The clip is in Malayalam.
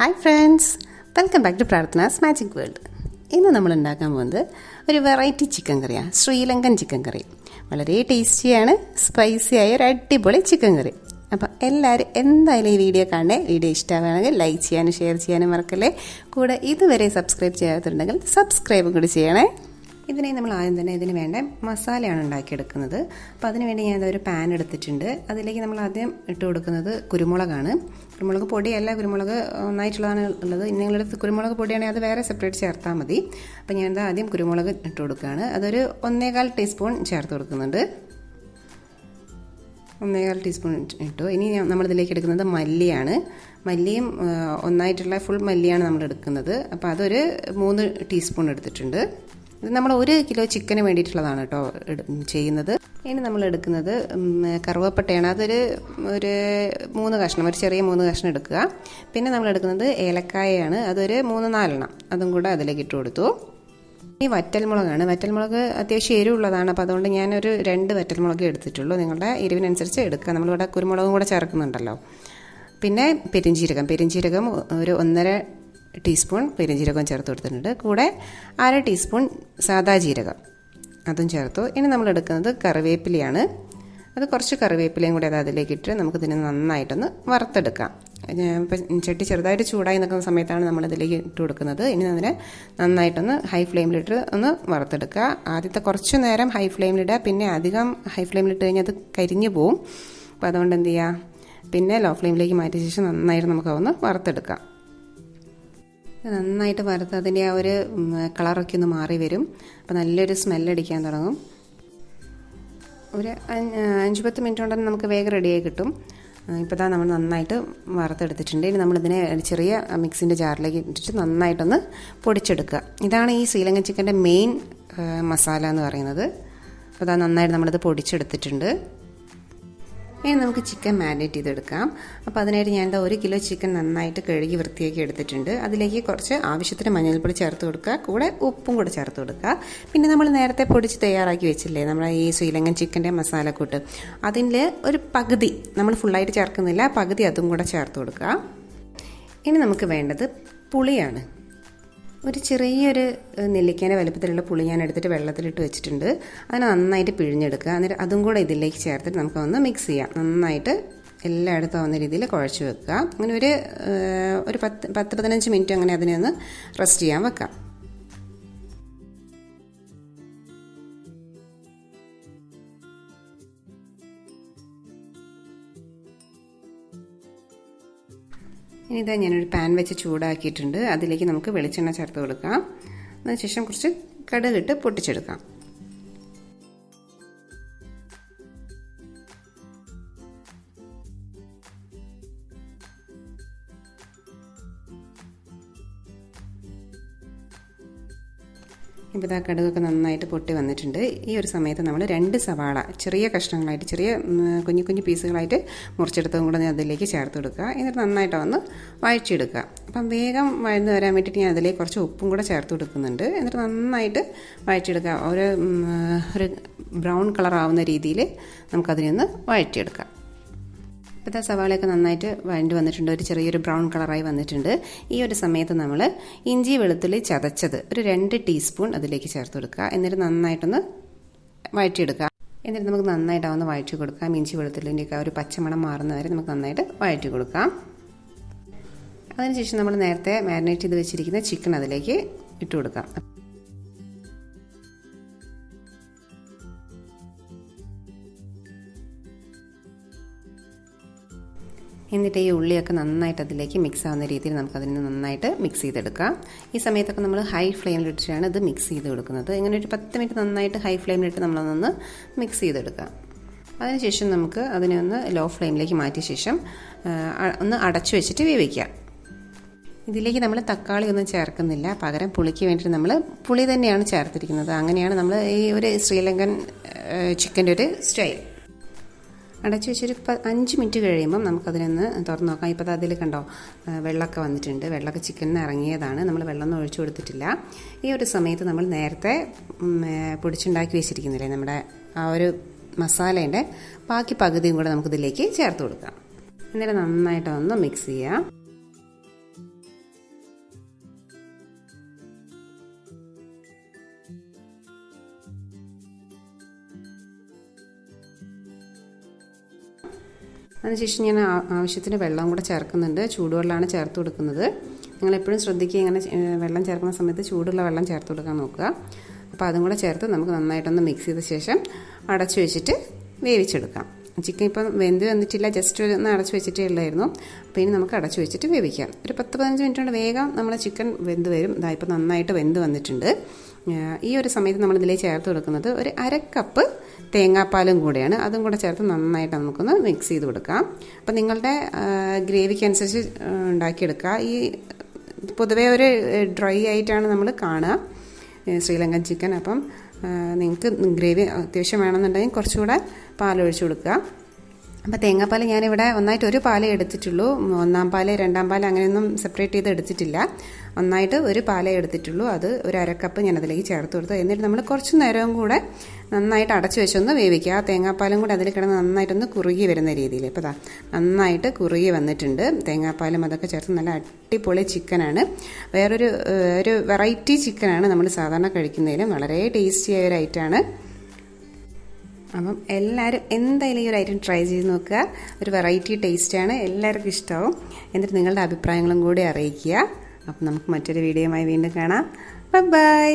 Hi friends welcome back to Prarthana's magic world ഇന്ന് നമ്മൾ ഉണ്ടാക്കാൻ പോകുന്നത് ഒരു വെറൈറ്റി ചിക്കൻ കറിയാണ് ശ്രീലങ്കൻ ചിക്കൻ കറി. വളരെ ടേസ്റ്റിയാണ് സ്പൈസി ആയ ഒരു അടിപൊളി ചിക്കൻ കറി. അപ്പോൾ എല്ലാവരും എന്തായാലും ഈ വീഡിയോ കാണണേ? വീഡിയോ ഇഷ്ടമാണെങ്കിൽ ലൈക്ക് ചെയ്യാനും ഷെയർ ചെയ്യാനും മറക്കല്ലേ? കൂടെ ഇതുവരെ സബ്സ്ക്രൈബ് ചെയ്യാത്തുണ്ടെങ്കിൽ സബ്സ്ക്രൈബും കൂടി ചെയ്യണേ. ഇതിനെ നമ്മൾ ആദ്യം തന്നെ ഇതിന് വേണ്ട മസാലയാണ് ഉണ്ടാക്കിയെടുക്കുന്നത്. അപ്പോൾ അതിന് വേണ്ടി ഞാൻ ഒരു പാൻ എടുത്തിട്ടുണ്ട്. അതിലേക്ക് നമ്മൾ ആദ്യം ഇട്ട് കൊടുക്കുന്നത് കുരുമുളകാണ്. കുരുമുളക് പൊടിയല്ല കുരുമുളക് ഒന്നായിട്ടുള്ളതാണ് ഉള്ളത്. നിങ്ങളുടെ അടുത്ത് കുരുമുളക് പൊടിയാണെങ്കിൽ അത് വേറെ സെപ്പറേറ്റ് ചേർത്താൽ മതി. അപ്പോൾ ഞാനിത് ആദ്യം കുരുമുളക് ഇട്ട് കൊടുക്കുകയാണ്. അതൊരു ഒന്നേകാൽ ടീസ്പൂൺ ചേർത്ത് കൊടുക്കുന്നുണ്ട്. ഒന്നേകാൽ ടീസ്പൂൺ ഇട്ടു. ഇനി നമ്മളിതിലേക്ക് എടുക്കുന്നത് മല്ലിയാണ്. മല്ലിയും ഒന്നായിട്ടുള്ള ഫുൾ മല്ലിയാണ് നമ്മൾ എടുക്കുന്നത്. അപ്പോൾ അതൊരു മൂന്ന് ടീസ്പൂൺ എടുത്തിട്ടുണ്ട്. ഇത് നമ്മൾ ഒരു കിലോ ചിക്കന് വേണ്ടിയിട്ടുള്ളതാണ് കേട്ടോ ചെയ്യുന്നത്. ഇനി നമ്മൾ എടുക്കുന്നത് കറുവപ്പട്ടയാണ്. അതൊരു ഒരു മൂന്ന് കഷ്ണം ഒരു ചെറിയ മൂന്ന് കഷ്ണം എടുക്കുക. പിന്നെ നമ്മൾ എടുക്കുന്നത് ഏലക്കായയാണ്. അതൊരു മൂന്ന് നാലെണ്ണം. അതും കൂടെ അതിലേക്ക് ഇട്ട് കൊടുത്തു. ഈ വറ്റൽമുളകാണ്. വറ്റൽമുളക് അത്യാവശ്യം എരിവുള്ളതാണ്. അപ്പോൾ അതുകൊണ്ട് ഞാനൊരു രണ്ട് വറ്റൽമുളക് എടുത്തിട്ടുള്ളൂ. നിങ്ങളുടെ എരിവിനനുസരിച്ച് എടുക്കുക. നമ്മളിവിടെ കുരുമുളകും കൂടെ ചേർക്കുന്നുണ്ടല്ലോ. പിന്നെ പെരിഞ്ചീരകം. പെരിഞ്ചീരകം ഒരു ഒന്നര ടീസ്പൂൺ പെരിഞ്ജീരകം ചേർത്ത് കൊടുത്തിട്ടുണ്ട്. കൂടെ അര ടീസ്പൂൺ സാദാ ജീരകം. അതും ചേർത്തു. ഇനി നമ്മൾ എടുക്കുന്നത് കറിവേപ്പിലയാണ്. അത് കുറച്ച് കറിവേപ്പിലയും കൂടി അത് അതിലേക്ക് ഇട്ട് നമുക്കിതിനെ നന്നായിട്ടൊന്ന് വറുത്തെടുക്കാം. ഇപ്പം ചട്ടി ചെറുതായിട്ട് ചൂടായി നിൽക്കുന്ന സമയത്താണ് നമ്മളിതിലേക്ക് ഇട്ട് കൊടുക്കുന്നത്. ഇനി അതിനെ നന്നായിട്ടൊന്ന് ഹൈ ഫ്ലെയിമിലിട്ട് ഒന്ന് വറുത്തെടുക്കുക. ആദ്യത്തെ കുറച്ച് നേരം ഹൈ ഫ്ലെയിമിലിടുക. പിന്നെ അധികം ഹൈ ഫ്ലെയിമിലിട്ട് കഴിഞ്ഞാൽ അത് കരിഞ്ഞു പോവും. അപ്പോൾ അതുകൊണ്ട് എന്ത് ചെയ്യുക? പിന്നെ ലോ ഫ്ലെയിമിലേക്ക് മാറ്റിയ ശേഷം നന്നായിട്ട് നമുക്കതൊന്ന് വറുത്തെടുക്കാം. നന്നായിട്ട് വറുത്ത് അതിന്റെ ആ ഒരു കളറൊക്കെ ഒന്ന് മാറി വരും. അപ്പോൾ നല്ലൊരു സ്മെല്ലടിക്കാൻ തുടങ്ങും. ഒരു അഞ്ച് പത്ത് മിനിറ്റ് കൊണ്ട് നമുക്ക് വേഗം റെഡിയായി കിട്ടും. ഇപ്പോൾ തന്നെ നമ്മൾ നന്നായിട്ട് വറുത്തെടുത്തിട്ടുണ്ട്. ഇനി നമ്മളിതിനെ ചെറിയ മിക്സിന്റെ ജാറിലേക്ക് ഇട്ടിട്ട് നന്നായിട്ടൊന്ന് പൊടിച്ചെടുക്കുക. ഇതാണ് ഈ ശ്രീലങ്കൻ ചിക്കന്റെ മെയിൻ മസാല എന്ന് പറയുന്നത്. അപ്പോൾ അത് നന്നായിട്ട് നമ്മളിത് പൊടിച്ചെടുത്തിട്ടുണ്ട്. ഇനി നമുക്ക് ചിക്കൻ മാരിനേറ്റ് ചെയ്തെടുക്കാം. അപ്പോൾ അതിനായിട്ട് ഞാൻ ഒരു കിലോ ചിക്കൻ നന്നായിട്ട് കഴുകി വൃത്തിയാക്കി എടുത്തിട്ടുണ്ട്. അതിലേക്ക് കുറച്ച് ആവശ്യത്തിന് മഞ്ഞൾപ്പൊടി ചേർത്ത് കൊടുക്കുക. കൂടെ ഉപ്പും കൂടെ ചേർത്ത് കൊടുക്കുക. പിന്നെ നമ്മൾ നേരത്തെ പൊടിച്ച് തയ്യാറാക്കി വെച്ചില്ലേ നമ്മുടെ ഈ ശ്രീലങ്കൻ ചിക്കന്റെ മസാലക്കൂട്ട്. അതിൽ ഒരു പകുതി നമ്മൾ ഫുള്ളായിട്ട് ചേർക്കുന്നില്ല പകുതി അതും കൂടെ ചേർത്ത് കൊടുക്കുക. ഇനി നമുക്ക് വേണ്ടത് പുളിയാണ്. ഒരു ചെറിയൊരു നെല്ലിക്കേന്റെ വലുപ്പത്തിലുള്ള പുളി ഞാൻ എടുത്തിട്ട് വെള്ളത്തിലിട്ട് വെച്ചിട്ടുണ്ട്. അതിനെ നന്നായിട്ട് പിഴിഞ്ഞെടുക്കുക. എന്നിട്ട് അതും കൂടെ ഇതിലേക്ക് ചേർത്തിട്ട് നമുക്ക് ഒന്ന് മിക്സ് ചെയ്യാം. നന്നായിട്ട് എല്ലായിടത്തും ആവുന്ന രീതിയിൽ കുഴച്ച് വെക്കുക. അങ്ങനെ ഒരു ഒരു പത്ത് പത്ത് പതിനഞ്ച് മിനിറ്റ് അങ്ങനെ അതിനെ ഒന്ന് റെസ്റ്റ് ചെയ്യാൻ വെക്കാം. ഇനി ഇതാ ഞാനൊരു പാൻ വെച്ച് ചൂടാക്കിയിട്ടുണ്ട്. അതിലേക്ക് നമുക്ക് വെളിച്ചെണ്ണ ചേർത്ത് കൊടുക്കാം. അതിനുശേഷം കുറച്ച് കടുകിട്ട് പൊട്ടിച്ചെടുക്കാം. ഇപ്പോൾ ഇതാ കടുകൊക്കെ നന്നായിട്ട് പൊട്ടി വന്നിട്ടുണ്ട്. ഈ ഒരു സമയത്ത് നമ്മൾ രണ്ട് സവാള ചെറിയ കഷ്ണങ്ങളായിട്ട് ചെറിയ കുഞ്ഞു കുഞ്ഞു പീസുകളായിട്ട് മുറിച്ചെടുത്തതും കൂടെ ഞാൻ അതിലേക്ക് ചേർത്ത് കൊടുക്കുക. എന്നിട്ട് നന്നായിട്ട് ഒന്ന് വഴച്ചെടുക്കുക അപ്പം വേഗം വഴന്ന് വരാൻ വേണ്ടിയിട്ട് ഞാൻ അതിലേക്ക് കുറച്ച് ഉപ്പും കൂടെ ചേർത്ത് കൊടുക്കുന്നുണ്ട്. എന്നിട്ട് നന്നായിട്ട് വഴച്ചെടുക്കുക ഒരു ഒരു ബ്രൗൺ കളർ ആവുന്ന രീതിയിൽ നമുക്കതിനെ ഒന്ന് വഴറ്റിയെടുക്കാം. ഇപ്പോഴത്തെ സവാളയൊക്കെ നന്നായിട്ട് വഴണ്ടി വന്നിട്ടുണ്ട്. ഒരു ചെറിയൊരു ബ്രൗൺ കളറായി വന്നിട്ടുണ്ട്. ഈ ഒരു സമയത്ത് നമ്മൾ ഇഞ്ചി വെളുത്തുള്ളി ചതച്ചത് ഒരു രണ്ട് ടീസ്പൂൺ അതിലേക്ക് ചേർത്ത് കൊടുക്കുക. എന്നിട്ട് നന്നായിട്ടൊന്ന് വഴറ്റിയെടുക്കുക. എന്നിട്ട് നമുക്ക് നന്നായിട്ട് വഴറ്റി കൊടുക്കാം. ഇഞ്ചി വെളുത്തുള്ളിന്റെയൊക്കെ ഒരു പച്ചമണം മാറുന്നവരെ നമുക്ക് നന്നായിട്ട് വഴറ്റി കൊടുക്കാം. അതിനുശേഷം നമ്മൾ നേരത്തെ മാരിനേറ്റ് ചെയ്ത് വെച്ചിരിക്കുന്ന ചിക്കൻ അതിലേക്ക് ഇട്ട് കൊടുക്കാം. എന്നിട്ട് ഈ ഉള്ളിയൊക്കെ നന്നായിട്ട് അതിലേക്ക് മിക്സ് ആവുന്ന രീതിയിൽ നമുക്കതിനെ നന്നായിട്ട് മിക്സ് ചെയ്തെടുക്കാം. ഈ സമയത്തൊക്കെ നമ്മൾ ഹൈ ഫ്ലെയിമിലിട്ടിട്ടാണ് ഇത് മിക്സ് ചെയ്ത് കൊടുക്കുന്നത്. ഇങ്ങനെ ഒരു പത്ത് മിനിറ്റ് നന്നായിട്ട് ഹൈ ഫ്ലെയിമിലിട്ട് നമ്മളതൊന്ന് മിക്സ് ചെയ്തെടുക്കാം. അതിനുശേഷം നമുക്ക് അതിനെ ഒന്ന് ലോ ഫ്ലെയിമിലേക്ക് മാറ്റിയ ശേഷം ഒന്ന് അടച്ചു വെച്ചിട്ട് വേവിക്കാം. ഇതിലേക്ക് നമ്മൾ തക്കാളി ഒന്നും ചേർക്കുന്നില്ല. പകരം പുളിക്ക് വേണ്ടിയിട്ട് നമ്മൾ പുളി തന്നെയാണ് ചേർത്തിരിക്കുന്നത്. അങ്ങനെയാണ് നമ്മൾ ഈ ഒരു ശ്രീലങ്കൻ ചിക്കന്റെ ഒരു സ്റ്റൈൽ അടച്ചു വെച്ചൊരു അഞ്ച് മിനിറ്റ് കഴിയുമ്പം നമുക്കതിനൊന്ന് തുറന്ന് നോക്കാം. ഇപ്പോൾ അതിൽ കണ്ടോ വെള്ളമൊക്കെ വന്നിട്ടുണ്ട്. വെള്ളമൊക്കെ ചിക്കനിന് ഇറങ്ങിയതാണ്. നമ്മൾ വെള്ളമൊന്നും ഒഴിച്ചു കൊടുത്തിട്ടില്ല. ഈ ഒരു സമയത്ത് നമ്മൾ നേരത്തെ പൊടിച്ചുണ്ടാക്കി വെച്ചിരിക്കുന്നില്ലേ നമ്മുടെ ആ ഒരു മസാലേന്റെ ബാക്കി പകുതിയും കൂടെ നമുക്കിതിലേക്ക് ചേർത്ത് കൊടുക്കാം. എന്നിട്ട് നന്നായിട്ട് ഒന്ന് മിക്സ് ചെയ്യാം. അതിനുശേഷം ഞാൻ ആവശ്യത്തിന് വെള്ളം കൂടെ ചേർക്കുന്നുണ്ട്. ചൂടുവെള്ളമാണ് ചേർത്ത് കൊടുക്കുന്നത്. നിങ്ങൾ എപ്പോഴും ശ്രദ്ധിക്കുക ഇങ്ങനെ വെള്ളം ചേർക്കുന്ന സമയത്ത് ചൂടുള്ള വെള്ളം ചേർത്ത് കൊടുക്കാൻ നോക്കുക. അപ്പോൾ അതും കൂടെ ചേർത്ത് നമുക്ക് നന്നായിട്ടൊന്ന് മിക്സ് ചെയ്ത ശേഷം അടച്ചു വെച്ചിട്ട് വേവിച്ചെടുക്കാം. ചിക്കൻ ഇപ്പം വെന്ത് വന്നിട്ടില്ല ജസ്റ്റ് ഒന്ന് അടച്ചു വെച്ചിട്ടേ ഉള്ളായിരുന്നു. അപ്പോൾ ഇനി നമുക്ക് അടച്ചു വെച്ചിട്ട് വേവിക്കാം. ഒരു പത്ത് പതിനഞ്ച് മിനിറ്റ് കൊണ്ട് വേഗം നമ്മൾ ചിക്കൻ വെന്ത് വരും. ഇതാ ഇപ്പോൾ നന്നായിട്ട് വെന്ത് വന്നിട്ടുണ്ട്. ഈ ഒരു സമയത്ത് നമ്മൾ ഇതിലേക്ക് ചേർത്ത് കൊടുക്കുന്നത് ഒരു അര കപ്പ് തേങ്ങാപ്പാലും കൂടെയാണ്. അതും കൂടെ ചേർത്ത് നന്നായിട്ട് നമുക്കൊന്ന് മിക്സ് ചെയ്ത് കൊടുക്കാം. അപ്പം നിങ്ങളുടെ ഗ്രേവിക്ക് അനുസരിച്ച് ഏഹ് ഉണ്ടാക്കിയെടുക്കുക. ഈ പൊതുവേ ഒരു ഡ്രൈ ആയിട്ടാണ് നമ്മൾ കാണുക. ശ്രീലങ്കൻ ചിക്കൻ അപ്പം നിങ്ങൾക്ക് ഗ്രേവി അത്യാവശ്യം വേണമെന്നുണ്ടെങ്കിൽ കുറച്ചുകൂടെ പാലൊഴിച്ച് കൊടുക്കുക. അപ്പോൾ തേങ്ങാപ്പാൽ ഞാനിവിടെ ഒന്നായിട്ട് ഒരു പാലേ എടുത്തിട്ടുള്ളൂ. ഒന്നാം പാൽ രണ്ടാം പാൽ അങ്ങനെയൊന്നും സെപ്പറേറ്റ് ചെയ്ത് എടുത്തിട്ടില്ല. ഒന്നായിട്ട് ഒരു പാലേ എടുത്തിട്ടുള്ളൂ. അത് ഒരു അരക്കപ്പ് ഞാൻ അതിലേക്ക് ചേർത്ത് കൊടുത്തു. എന്നിട്ട് നമ്മൾ കുറച്ച് നേരവും കൂടെ നന്നായിട്ട് അടച്ചു വെച്ചൊന്ന് വേവിക്കുക. ആ തേങ്ങാപ്പാലും കൂടെ അതിൽ കിടന്ന് നന്നായിട്ടൊന്ന് കുറുകി വരുന്ന രീതിയിൽ ഇപ്പോൾ ദാ നന്നായിട്ട് കുറുകി വന്നിട്ടുണ്ട്. തേങ്ങാപ്പാലും അതൊക്കെ ചേർത്ത് നല്ല അടിപൊളി ചിക്കനാണ് വേറൊരു ഒരു വെറൈറ്റി ചിക്കനാണ് നമ്മൾ സാധാരണ കഴിക്കുന്നതിലും വളരെ ടേസ്റ്റിയായ ഒരു ഐറ്റമാണ് അപ്പം എല്ലാവരും എന്തായാലും ഈ ഒരു ഐറ്റം ട്രൈ ചെയ്ത് നോക്കുക. ഒരു വെറൈറ്റി ടേസ്റ്റാണ് എല്ലാവർക്കും ഇഷ്ടമാവും. എന്നിട്ട് നിങ്ങളുടെ അഭിപ്രായങ്ങളും കൂടി അറിയിക്കുക. അപ്പം നമുക്ക് മറ്റൊരു വീഡിയോയുമായി വീണ്ടും കാണാം. ബൈ